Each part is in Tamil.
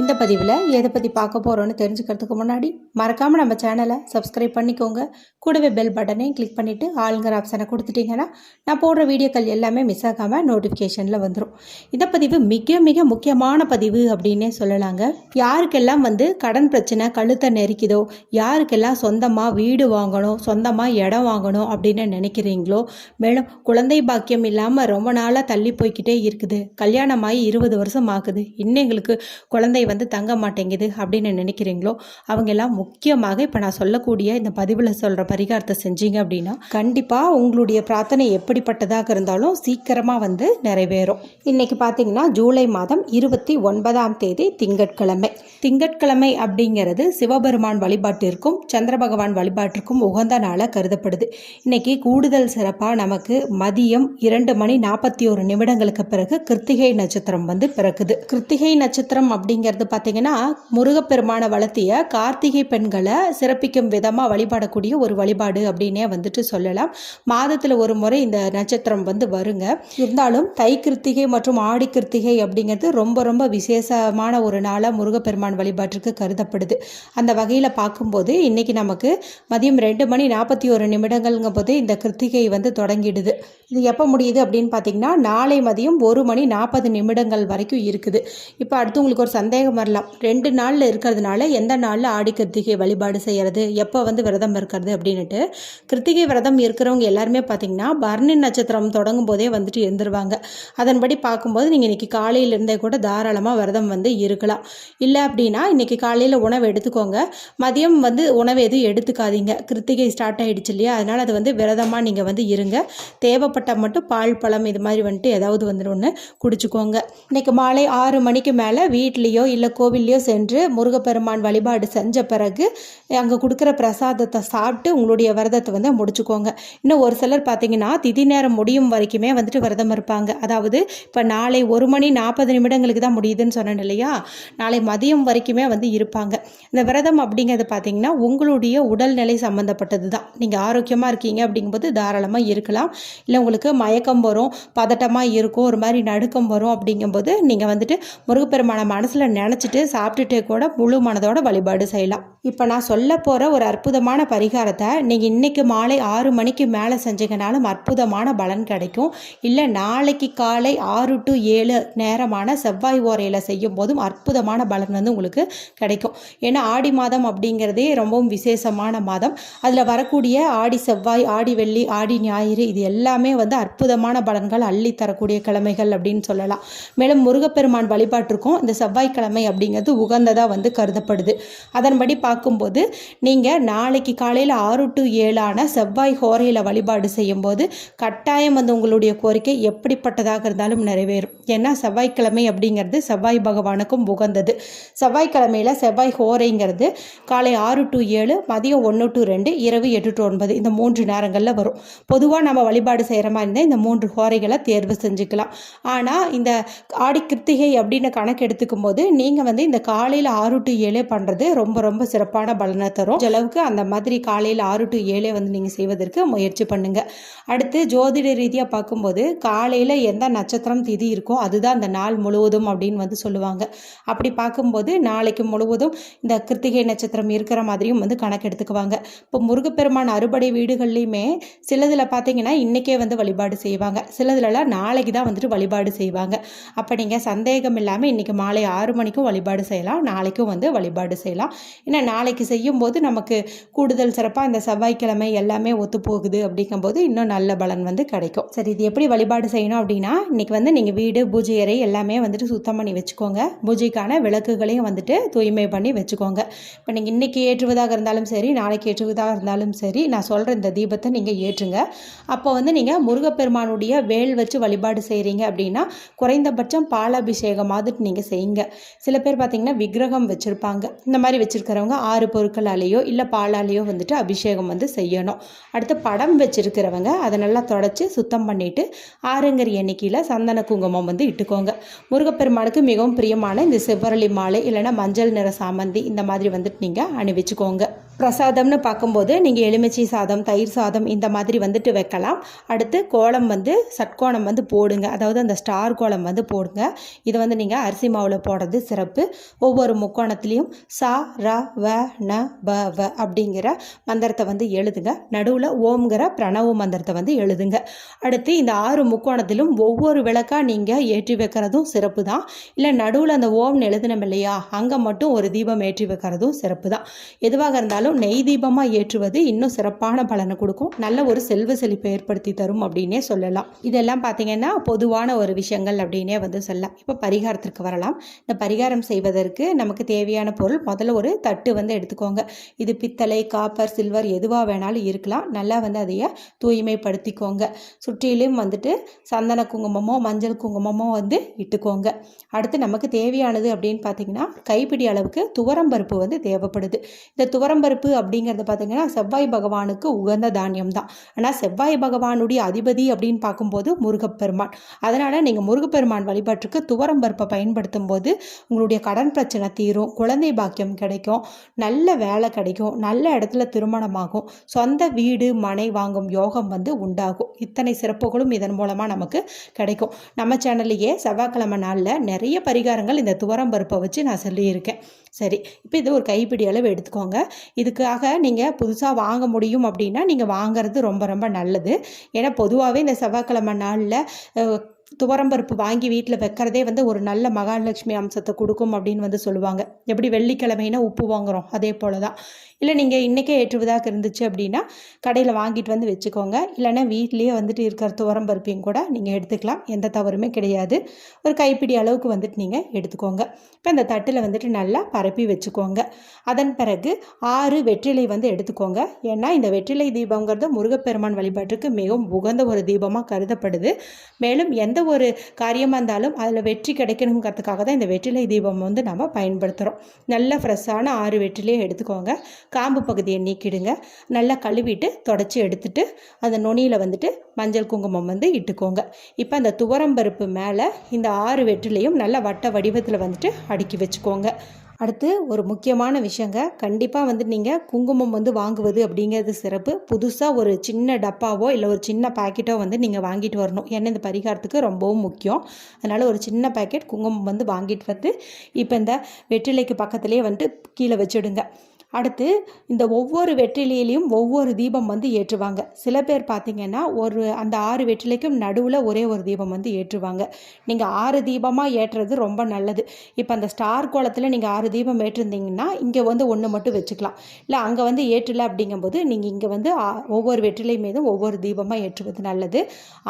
இந்த பதிவில் எதை பற்றி பார்க்க போகிறோன்னு தெரிஞ்சுக்கிறதுக்கு முன்னாடி மறக்காமல் நம்ம சேனலை சப்ஸ்கிரைப் பண்ணிக்கோங்க. கூடவே பெல் பட்டனையும் கிளிக் பண்ணிவிட்டு ஆளுங்கிற ஆப்ஷனை கொடுத்துட்டிங்கன்னா நான் போடுற வீடியோக்கள் எல்லாமே மிஸ் ஆகாமல் நோட்டிஃபிகேஷனில் வந்துடும் இந்த பதிவு மிக மிக முக்கியமான பதிவு அப்படின்னே சொல்லலாங்க. யாருக்கெல்லாம் வந்து கடன் பிரச்சனை கழுத்தை நெரிக்குதோ யாருக்கெல்லாம் சொந்தமாக வீடு வாங்கணும் சொந்தமாக இடம் வாங்கணும் அப்படின்னு நினைக்கிறீங்களோ மேலும் குழந்தை பாக்கியம் இல்லாமல் ரொம்ப நாளாக தள்ளி போய்க்கிட்டே இருக்குது. கல்யாணமாகி இருபது வருஷம் ஆகுது. இன்னும் எங்களுக்கு குழந்தை வந்து தங்க மாட்டேங்குது அப்படின்னு நினைக்கிறீங்களோ அவங்க எல்லாம் முக்கியமாக இப்போ நான் சொல்லக்கூடிய இந்த பதிவில் சொல்கிற பரிகாரத்தை செஞ்சீங்க அப்படின்னா கண்டிப்பாக உங்களுடைய பிரார்த்தனை எப்படிப்பட்டதாக இருந்தாலும் சீக்கிரமாக வந்து நிறைவேறும். இன்னைக்கு பார்த்தீங்கன்னா ஜூலை மாதம் இருபத்தி ஒன்பதாம் தேதி திங்கட்கிழமை. திங்கட்கிழமை அப்படிங்கிறது சிவபெருமான் வழிபாட்டிற்கும் சந்திர பகவான் வழிபாட்டிற்கும் உகந்த நாளாக கருதப்படுது. இன்னைக்கு கூடுதல் சிறப்பாக நமக்கு மதியம் இரண்டு மணி நாற்பத்தி ஒரு நிமிடங்களுக்கு பிறகு கிருத்திகை நட்சத்திரம் வந்து பிறக்குது. கிருத்திகை நட்சத்திரம் அப்படிங்கிறது பார்த்தீங்கன்னா முருகப்பெருமானை வளர்த்திய கார்த்திகை பெண்களை சிறப்பிக்கும் விதமாக வழிபாடக்கூடிய ஒரு வழிபாடு அப்படின்னே வந்துட்டு சொல்லலாம். மாதத்தில் ஒரு முறை இந்த நட்சத்திரம் வந்து வருங்க. இருந்தாலும் தை கிருத்திகை மற்றும் ஆடி கிருத்திகை அப்படிங்கிறது ரொம்ப ரொம்ப விசேஷமான ஒரு நாளாக முருகப்பெருமான் வழிபாட்டிற்கு கருதப்படுது. அந்த வகையில் பார்க்கும்போது இன்னைக்கு நமக்கு மதியம் ரெண்டு மணி நாற்பத்தி ஒரு நிமிடங்கள்ங்கும் போது இந்த கிருத்திகை வந்து தொடங்கிடுது. இது எப்போ முடியுது அப்படின்னு பார்த்தீங்கன்னா நாளை மதியம் ஒரு மணி நாற்பது நிமிடங்கள் வரைக்கும் இருக்குது. இப்போ அடுத்து உங்களுக்கு ஒரு சந்தேகம் வரலாம் ரெண்டு நாளில் இருக்கிறதுனால எந்த நாளில் ஆடி கிருத்திகை வழிபாடு செய்கிறது எப்போ வந்து விரதம் இருக்கிறது அப்படின்னுட்டு கிருத்திகை விரதம் இருக்கிறவங்க எல்லாருமே பார்த்தீங்கன்னா பரணி நட்சத்திரம் தொடங்கும் போதே வந்துட்டு இருந்துருவாங்க அதன்படி பார்க்கும்போது நீங்கள் இன்றைக்கி காலையிலேருந்தே கூட தாராளமாக விரதம் வந்து இருக்கலாம். இல்லை அப்படின்னா இன்றைக்கி காலையில் உணவு எடுத்துக்கோங்க. மதியம் வந்து உணவு எதுவும் எடுத்துக்காதீங்க. கிருத்திகை ஸ்டார்ட் ஆகிடுச்சு இல்லையா? அதனால் அது வந்து விரதமாக நீங்கள் வந்து இருங்க. தேவைப்பட்டால் மட்டும் பால் பழம் இது மாதிரி வந்துட்டு ஏதாவது வந்து ஒன்று குடிச்சுக்கோங்க. இன்றைக்கி மாலை ஆறு மணிக்கு மேலே வீட்லேயோ இல்லை கோவில்லையோ சென்று முருகப்பெருமான் வழிபாடு செஞ்ச பிறகு அங்கே கொடுக்குற பிரசாதத்தை சாப்பிட்டு உங்களுடைய விரதத்தை வந்து முடிச்சுக்கோங்க. இன்னும் ஒரு சிலர் பார்த்தீங்கன்னா திதி நேரம் முடியும் வரைக்குமே வந்துட்டு விரதம் இருப்பாங்க. அதாவது இப்போ நாளை ஒரு மணி நாற்பது நிமிடங்களுக்கு தான் முடியுதுன்னு சொன்னேன் இல்லையா? நாளை மதியம் வரைக்குமே வந்து இருப்பாங்க. இந்த விரதம் அப்படிங்கிறது பார்த்தீங்கன்னா உங்களுடைய உடல்நிலை சம்மந்தப்பட்டது தான் நீங்கள் ஆரோக்கியமாக இருக்கீங்க அப்படிங்கும்போது தாராளமாக இருக்கலாம். இல்லை உங்களுக்கு மயக்கம் வரும் பதட்டமாக இருக்கும் ஒரு மாதிரி நடுக்கம் வரும் அப்படிங்கும்போது நீங்கள் வந்துட்டு முருகப்பெருமான மனசில் நினச்சிட்டு சாப்பிட்டுட்டே கூட முழு மனதோட வழிபாடு செய்யலாம். இப்போ நான் சொல்ல போகிற ஒரு அற்புதமான பரிகாரத்தை நீங்கள் இன்றைக்கி மாலை ஆறு மணிக்கு மேலே செஞ்சீங்கனாலும் அற்புதமான பலன் கிடைக்கும். இல்லை நாளைக்கு காலை ஆறு டு ஏழு நேரமான செவ்வாய் ஓரையில் செய்யும் போதும் அற்புதமான பலன் வந்து உங்களுக்கு கிடைக்கும். ஏன்னா ஆடி மாதம் அப்படிங்கிறதே ரொம்பவும் விசேஷமான மாதம். அதில் வரக்கூடிய ஆடி செவ்வாய் ஆடி வெள்ளி ஆடி ஞாயிறு இது எல்லாமே வந்து அற்புதமான பலன்கள் அள்ளி தரக்கூடிய கிழமைகள் அப்படின்னு சொல்லலாம். மேலும் முருகப்பெருமான் வழிபாட்டிற்கும் இந்த செவ்வாய்க்கிழமை அப்படிங்கிறது உகந்ததாக வந்து கருதப்படுது. அதன்படி பார்க்கும்போது நீங்கள் நாளைக்கு காலையில் ஆறு டு ஏழான செவ்வாய் ஹோரையில் வழிபாடு செய்யும்போது கட்டாயம் வந்து உங்களுடைய கோரிக்கை எப்படிப்பட்டதாக இருந்தாலும் நிறைவேறும். ஏன்னா செவ்வாய்க்கிழமை அப்படிங்கிறது செவ்வாய் பகவானுக்கும் உகந்தது. செவ்வாய்க்கிழமையில் செவ்வாய் ஹோரைங்கிறது காலை ஆறு டு ஏழு மதியம் ஒன்று டு ரெண்டு இரவு எட்டு டு ஒன்பது இந்த மூன்று நேரங்களில் வரும். பொதுவாக நம்ம வழிபாடு செய்கிற மாதிரி இருந்தால் இந்த மூன்று ஹோரைகளை தேர்வு செஞ்சுக்கலாம். ஆனால் இந்த ஆடி கிருத்திகை அப்படின்னு கணக்கு எடுத்துக்கும் போது நீங்கள் வந்து இந்த காலையில் ஆறு டு ஏழே பண்ணுறது ரொம்ப ரொம்ப சிறப்பான பலனை தரும். அளவுக்கு அந்த மாதிரி காலையில் ஆறு டு ஏழே வந்து நீங்கள் செய்வதற்கு முயற்சி பண்ணுங்கள் அடுத்து ஜோதிட ரீதியாக பார்க்கும்போது காலையில் எந்த நட்சத்திரம் திதி இருக்கோ அதுதான் அந்த நாள் முழுவதும் அப்படின்னு வந்து சொல்லுவாங்க. அப்படி பார்க்கும்போது நாளைக்கு முழுவதும் இந்த கிருத்திகை நட்சத்திரம் இருக்கிற மாதிரியும் வந்து கணக்கு எடுத்துக்குவாங்க. இப்போ முருகப்பெருமான் அறுபடை வீடுகள்லையுமே சிலதில் பார்த்தீங்கன்னா இன்றைக்கே வந்து வழிபாடு செய்வாங்க. சிலதுலலாம் நாளைக்கு தான் வந்துட்டு வழிபாடு செய்வாங்க. அப்போ நீங்கள் சந்தேகம் இல்லாமல் இன்றைக்கி மாலை ஆறு மணிக்கும் வழிபாடு செய்யலாம் நாளைக்கும் வந்து வழிபாடு செய்யலாம். ஏன்னா நாளைக்கு செய்யும்போது நமக்கு கூடுதல் சிறப்பாக இந்த செவ்வாய்க்கிழமை எல்லாமே ஒத்து போகுது அப்படிங்கும்போது இன்னும் நல்ல பலன் வந்து கிடைக்கும். சரி இது எப்படி வழிபாடு செய்யணும் அப்படின்னா இன்றைக்கி வந்து நீங்கள் வீடு பூஜை அறை எல்லாமே வந்துட்டு சுத்தம் பண்ணி வச்சுக்கோங்க. பூஜைக்கான விளக்குகளையும் வந்துட்டு தூய்மை பண்ணி வச்சுக்கோங்க. இப்போ நீங்கள் இன்றைக்கி ஏற்றுவதாக இருந்தாலும் சரி நாளைக்கு ஏற்றுவதாக இருந்தாலும் சரி நான் சொல்கிற இந்த தீபத்தை நீங்கள் ஏற்றுங்க. அப்போ வந்து நீங்கள் முருகப்பெருமானுடைய வேல் வச்சு வழிபாடு செய்கிறீங்க அப்படின்னா குறைந்தபட்சம் பாலாபிஷேகமாவது நீங்கள் செய்யுங்க. சில பேர் பார்த்திங்கன்னா விக்கிரகம் வச்சுருப்பாங்க. இந்த மாதிரி வச்சுருக்கிறவங்க ஆறு பொருட்களாலேயோ இல்லை பாலாலேயோ வந்துட்டு அபிஷேகம் வந்து செய்யணும். அடுத்து படம் வச்சுருக்கிறவங்க அதை நல்லா தொடச்சி சுத்தம் பண்ணிவிட்டு ஆறுங்கிற எண்ணிக்கையில் சந்தன குங்குமம் வந்து இட்டுக்கோங்க. முருகப்பெருமானுக்கு மிகவும் பிரியமான இந்த செவ்வரளி மாலை இல்லைன்னா மஞ்சள் நிற சாமந்தி இந்த மாதிரி வந்துட்டு நீங்கள் அணிவிச்சுக்கோங்க. பிரசாதம்னு பார்க்கும்போது நீங்கள் எலுமிச்சை சாதம் தயிர் சாதம் இந்த மாதிரி வந்துட்டு வைக்கலாம். அடுத்து கோலம் வந்து சட்கோணம் வந்து போடுங்க. அதாவது அந்த ஸ்டார் கோலம் வந்து போடுங்க. இது வந்து நீங்கள் அரிசி மாவில் போடுறது சிறப்பு. ஒவ்வொரு முக்கோணத்துலேயும் சா ர வ ந ப வ அப்படிங்கிற மந்திரத்தை வந்து எழுதுங்க. நடுவில் ஓம்ங்கிற பிரணவ மந்திரத்தை வந்து எழுதுங்க. அடுத்து இந்த ஆறு முக்கோணத்திலும் ஒவ்வொரு விளக்காக நீங்கள் ஏற்றி வைக்கிறதும் சிறப்பு தான். இல்லை நடுவில் அந்த ஓம்னு எழுதினோம் இல்லையா? அங்கே மட்டும் ஒரு தீபம் ஏற்றி வைக்கிறதும் சிறப்பு தான். எதுவாக இருந்தாலும் நெய் தீபமாக ஏற்றுவது இன்னும் சிறப்பான பலனை கொடுக்கும். நல்ல ஒரு செல்வ செழிப்பை ஏற்படுத்தி தரும் அப்படின்னே சொல்லலாம். இதெல்லாம் பார்த்தீங்கன்னா பொதுவான ஒரு விஷயங்கள் அப்படின்னே வந்து சொல்லலாம். இப்போ பரிகாரத்திற்கு வரலாம். இந்த பரிகாரம் செய்வதற்கு நமக்கு தேவையான பொருள் முதல்ல ஒரு தட்டு வந்து எடுத்துக்கோங்க. இது பித்தளை காப்பர் சில்வர் எதுவாக வேணாலும் இருக்கலாம். நல்லா வந்து அதைய தூய்மைப்படுத்திக்கோங்க. சுற்றிலும் வந்துட்டு சந்தன குங்குமமோ மஞ்சள் குங்குமமோ வந்து இட்டுக்கோங்க. அடுத்து நமக்கு தேவையானது அப்படின்னு பார்த்தீங்கன்னா கைப்பிடி அளவுக்கு துவரம்பருப்பு வந்து தேவைப்படுது. இந்த துவரம்பருப்பு அப்படிங்கிறது பார்த்தீங்கன்னா செவ்வாய் பகவானுக்கு உகந்த தானியம் தான் ஆனால் செவ்வாய் பகவானுடைய அதிபதி அப்படின்னு பார்க்கும்போது முருகப்பெருமான். அதனால் நீங்கள் முருகப்பெருமான் வழிபாட்டுக்கு துவரம் பருப்பை பயன்படுத்தும் போது உங்களுடைய கடன் பிரச்சனை தீரும் குழந்தை பாக்கியம் கிடைக்கும் நல்ல வேலை கிடைக்கும் நல்ல இடத்துல திருமணமாகும் சொந்த வீடு மனை வாங்கும் யோகம் வந்து உண்டாகும். இத்தனை சிறப்புகளும் இதன் மூலமாக நமக்கு கிடைக்கும். நம்ம சேனல்லையே செவ்வாய்க்கிழமை நாளில் நிறைய பரிகாரங்கள் இந்த துவரம் பருப்பை வச்சு நான் சொல்லியிருக்கேன். சரி இப்போ இது ஒரு கைப்பிடி அளவு எடுத்துக்கோங்க. இதுக்காக நீங்கள் புதுசாக வாங்க முடியும் அப்படின்னா நீங்கள் வாங்குறது ரொம்ப ரொம்ப நல்லது. ஏன்னா பொதுவாகவே இந்த செவ்வாய்க்கிழமை நாளில் துவரம்பருப்பு வாங்கி வீட்டில் வைக்கிறதே வந்து ஒரு நல்ல மகாலட்சுமி அம்சத்தை கொடுக்கும் அப்படின்னு வந்து சொல்லுவாங்க. எப்படி வெள்ளிக்கிழமைனா உப்பு வாங்குகிறோம் அதே போல தான் இல்லை நீங்கள் இன்றைக்கே ஏற்றுவதாக இருந்துச்சு அப்படின்னா கடையில் வாங்கிட்டு வந்து வச்சுக்கோங்க. இல்லைன்னா வீட்லேயே வந்துட்டு இருக்கிற துவரம்பருப்பையும் கூட நீங்கள் எடுத்துக்கலாம். எந்த தவறுமே கிடையாது. ஒரு கைப்பிடி அளவுக்கு வந்துட்டு நீங்கள் எடுத்துக்கோங்க. இப்போ இந்த தட்டில் வந்துட்டு நல்லா பரப்பி வச்சுக்கோங்க. அதன் பிறகு ஆறு வெற்றிலை வந்து எடுத்துக்கோங்க. ஏன்னா இந்த வெற்றிலை தீபங்கிறது முருகப்பெருமான் வழிபாட்டுக்கு மிகவும் உகந்த ஒரு தீபமாக கருதப்படுது. மேலும் எந்த ஒரு காரியமாக இருந்தாலும் அதில் வெற்றி கிடைக்கணுங்கிறதுக்காக தான் இந்த வெற்றிலை தீபம் வந்து நம்ம பயன்படுத்துகிறோம் நல்ல ஃப்ரெஷ்ஷான ஆறு வெற்றிலையை எடுத்துக்கோங்க. காம்பு பகுதியை நீக்கிடுங்க. நல்லா கழுவிட்டு தொடச்சி எடுத்துட்டு அந்த நுனியில் வந்துட்டு மஞ்சள் குங்குமம் வந்து இட்டுக்கோங்க. இப்போ அந்த துவரம்பருப்பு மேலே இந்த ஆறு வெற்றிலையும் நல்ல வட்ட வடிவத்தில் வந்துட்டு அடுக்கி வச்சுக்கோங்க. அடுத்து ஒரு முக்கியமான விஷயங்க கண்டிப்பாக வந்து நீங்கள் குங்குமம் வந்து வாங்குவது அப்படிங்கிறது சிறப்பு. புதுசாக ஒரு சின்ன டப்பாவோ இல்லை ஒரு சின்ன பாக்கெட்டோ வந்து நீங்கள் வாங்கிட்டு வரணும். ஏன்னா இந்த பரிகாரத்துக்கு ரொம்பவும் முக்கியம். அதனால் ஒரு சின்ன பாக்கெட் குங்குமம் வந்து வாங்கிட்டு வந்து இப்போ இந்த வெற்றிலைக்கு பக்கத்துலேயே வந்துட்டு கீழே வச்சுடுங்க. அடுத்து இந்த ஒவ்வொரு வெற்றிலையிலையும் ஒவ்வொரு தீபம் வந்து ஏற்றுவாங்க. சில பேர் பார்த்தீங்கன்னா ஒரு அந்த ஆறு வெற்றிலைக்கும் நடுவில் ஒரே ஒரு தீபம் வந்து ஏற்றுவாங்க. நீங்கள் ஆறு தீபமாக ஏற்றுறது ரொம்ப நல்லது. இப்போ அந்த ஸ்டார் கோலத்தில் நீங்கள் ஆறு தீபம் ஏற்றிருந்தீங்கன்னா இங்கே வந்து ஒன்று மட்டும் வச்சுக்கலாம். இல்லை அங்கே வந்து ஏற்றலை அப்படிங்கும்போது நீங்கள் இங்கே வந்து ஒவ்வொரு வெற்றிலை மீதும் ஒவ்வொரு தீபமாக ஏற்றுவது நல்லது.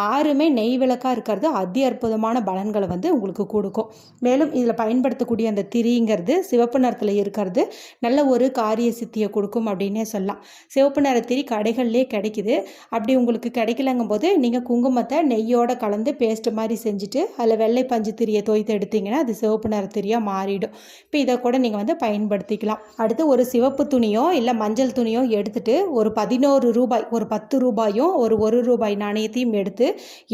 ஆறுமே நெய் விளக்காக இருக்கிறது அதி அற்புதமான பலன்களை வந்து உங்களுக்கு கொடுக்கும். மேலும் இதில் பயன்படுத்தக்கூடிய அந்த திரிங்கிறது சிவப்பு நிறத்தில் இருக்கிறது. நல்ல ஒரு கா காரிய சித்தியை கொடுக்கும் அப்படின்னே சொல்லலாம். சிவப்பு நிற திரி கடைகள்லேயே கிடைக்குது. அப்படி உங்களுக்கு கிடைக்கலங்கும் போது நீங்கள் குங்குமத்தை நெய்யோட கலந்து பேஸ்ட் மாதிரி செஞ்சுட்டு அதில் வெள்ளை பஞ்சு திரியை தோய்த்து எடுத்தீங்கன்னா அது சிவப்பு நிற திரியாக மாறிடும். இப்போ இதை கூட நீங்கள் வந்து பயன்படுத்திக்கலாம். அடுத்து ஒரு சிவப்பு துணியோ இல்லை மஞ்சள் துணியோ எடுத்துட்டு ஒரு பதினோரு ரூபாய் ஒரு பத்து ரூபாயும் ஒரு ஒரு ரூபாய் நாணயத்தையும் எடுத்து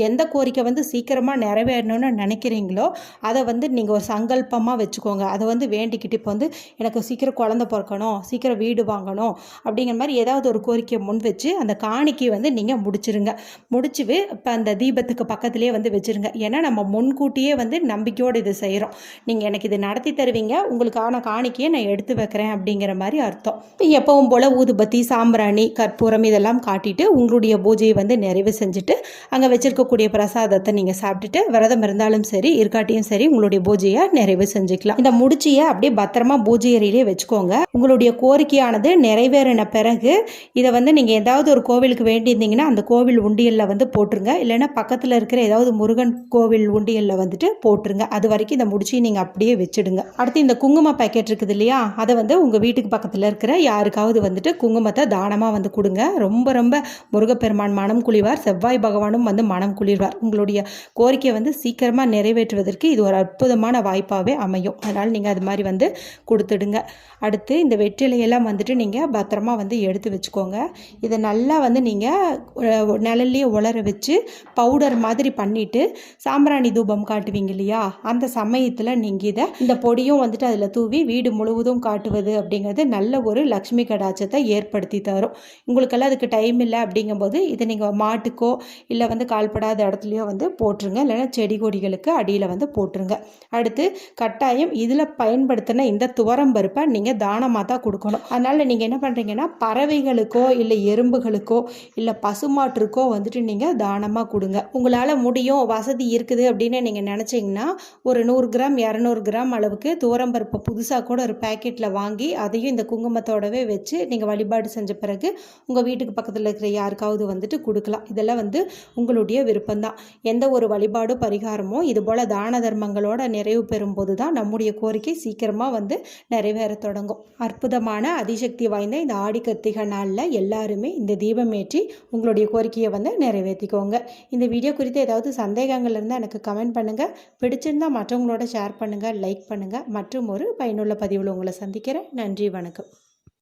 எந்த கோரிக்கை வந்து சீக்கிரமாக நிறைவேறணும்னு நினைக்கிறீங்களோ அதை வந்து நீங்கள் ஒரு சங்கல்பமாக வச்சுக்கோங்க. அதை வந்து வேண்டிக்கிட்டு இப்போ வந்து எனக்கு சீக்கிரம் குழந்த பிறக்கணும் சீக்கிரம் வீடு வாங்கணும் அப்படிங்கிற மாதிரி ஏதாவது ஒரு கோரிக்கையை முன் வச்சு அந்த காணிக்கை வந்து நீங்கள் முடிச்சிருங்க. முடிச்சு இப்போ அந்த தீபத்துக்கு பக்கத்துலேயே வந்து வச்சுருங்க. ஏன்னா நம்ம முன்கூட்டியே வந்து நம்பிக்கையோடு இது செய்கிறோம் நீங்கள் எனக்கு இது நடத்தி தருவீங்க. உங்களுக்கான காணிக்கையை நான் எடுத்து வைக்கிறேன் அப்படிங்கிற மாதிரி அர்த்தம். இப்போ எப்பவும் போல் ஊதுபத்தி சாம்பிராணி கற்பூரம் இதெல்லாம் காட்டிட்டு உங்களுடைய பூஜையை வந்து நிறைவு செஞ்சுட்டு அங்கே வச்சுருக்கக்கூடிய பிரசாதத்தை நீங்கள் சாப்பிட்டுட்டு விரதம் இருந்தாலும் சரி இருக்காட்டியும் சரி உங்களுடைய பூஜையை நிறைவு செஞ்சுக்கலாம். இந்த முடிச்சியை அப்படியே பத்திரமா பூஜை அறையிலே வச்சுக்கோங்க. உங்களுடைய கோரிக்கையானது நிறைவேறின பிறகு இதை வந்து நீங்கள் ஏதாவது ஒரு கோவிலுக்கு வேண்டியிருந்தீங்கன்னா அந்த கோவில் உண்டியலில் வந்து போட்டுருங்க. இல்லைன்னா பக்கத்தில் இருக்கிற ஏதாவது முருகன் கோவில் உண்டியலில் வந்துட்டு போட்டுருங்க. அது வரைக்கும் இந்த முடிச்சு நீங்கள் அப்படியே வச்சுடுங்க. அடுத்து இந்த குங்கும பேக்கெட் இருக்குது இல்லையா? அதை வந்து உங்கள் வீட்டுக்கு பக்கத்தில் இருக்கிற யாருக்காவது வந்துட்டு குங்குமத்தை தானமாக வந்து கொடுங்க. ரொம்ப ரொம்ப முருகப்பெருமான் மனம் குளிவார் செவ்வாய் பகவானும் வந்து மனம் குளிர்வார். உங்களுடைய கோரிக்கையை வந்து சீக்கிரமாக நிறைவேற்றுவதற்கு இது ஒரு அற்புதமான வாய்ப்பாகவே அமையும். அதனால் நீங்கள் அது மாதிரி வந்து கொடுத்துடுங்க. அடுத்து இந்த வெற்றி வெற்றிலையெல்லாம் வந்துட்டு நீங்கள் பத்திரமா வந்து எடுத்து வச்சுக்கோங்க. இதை நல்லா வந்து நீங்கள் நிழல்லையே உலர வச்சு பவுடர் மாதிரி பண்ணிவிட்டு சாம்பிராணி தூபம் காட்டுவீங்க இல்லையா? அந்த சமயத்தில் நீங்கள் இதை இந்த பொடியும் வந்துட்டு அதில் தூவி வீடு முழுவதும் காட்டுவது அப்படிங்கிறது நல்ல ஒரு லக்ஷ்மி கடாச்சத்தை ஏற்படுத்தி தரும். உங்களுக்கெல்லாம் அதுக்கு டைம் இல்லை அப்படிங்கும்போது இதை நீங்கள் மாட்டுக்கோ இல்லை வந்து கால்படாத இடத்துலையோ வந்து போட்டுருங்க. இல்லைன்னா செடி கொடிகளுக்கு அடியில் வந்து போட்டுருங்க. அடுத்து கட்டாயம் இதில் பயன்படுத்தின இந்த துவரம் பருப்பை நீங்கள் தானமாக தான் கொடுக்கணும் கொடுக்கணும். அதனால் நீங்கள் என்ன பண்ணுறீங்கன்னா பறவைகளுக்கோ இல்லை எறும்புகளுக்கோ இல்லை பசுமாட்டுக்கோ வந்துட்டு நீங்கள் தானமாக கொடுங்க. உங்களால் முடியும் வசதி இருக்குது அப்படின்னு நீங்கள் நினச்சிங்கன்னா ஒரு நூறு கிராம் இரநூறு கிராம் அளவுக்கு துவரம்பருப்பை புதுசாக கூட ஒரு பேக்கெட்டில் வாங்கி அதையும் இந்த குங்குமத்தோடவே வச்சு நீங்கள் வழிபாடு செஞ்ச பிறகு உங்கள் வீட்டுக்கு பக்கத்தில் இருக்கிற யாருக்காவது வந்துட்டு கொடுக்கலாம். இதெல்லாம் வந்து உங்களுடைய விருப்பம்தான். எந்த ஒரு வழிபாடு பரிகாரமோ இது போல் தான தர்மங்களோட நிறைவு பெறும்போது தான் நம்முடைய கோரிக்கை சீக்கிரமாக வந்து நிறைவேற தொடங்கும். அற்புதமான அதிசக்தி வாய்ந்த இந்த ஆடி கத்திக நாளில் எல்லாருமே இந்த தீபம் ஏற்றி உங்களுடைய கோரிக்கையை வந்து நிறைவேற்றிக்கோங்க. இந்த வீடியோ குறித்து ஏதாவது சந்தேகங்கள் இருந்தால் எனக்கு கமெண்ட் பண்ணுங்கள் பிடிச்சிருந்தால் மற்றவங்களோட ஷேர் பண்ணுங்கள் லைக் பண்ணுங்கள் மற்றும் ஒரு பயனுள்ள பதிவில் உங்களை சந்திக்கிறேன். நன்றி வணக்கம்.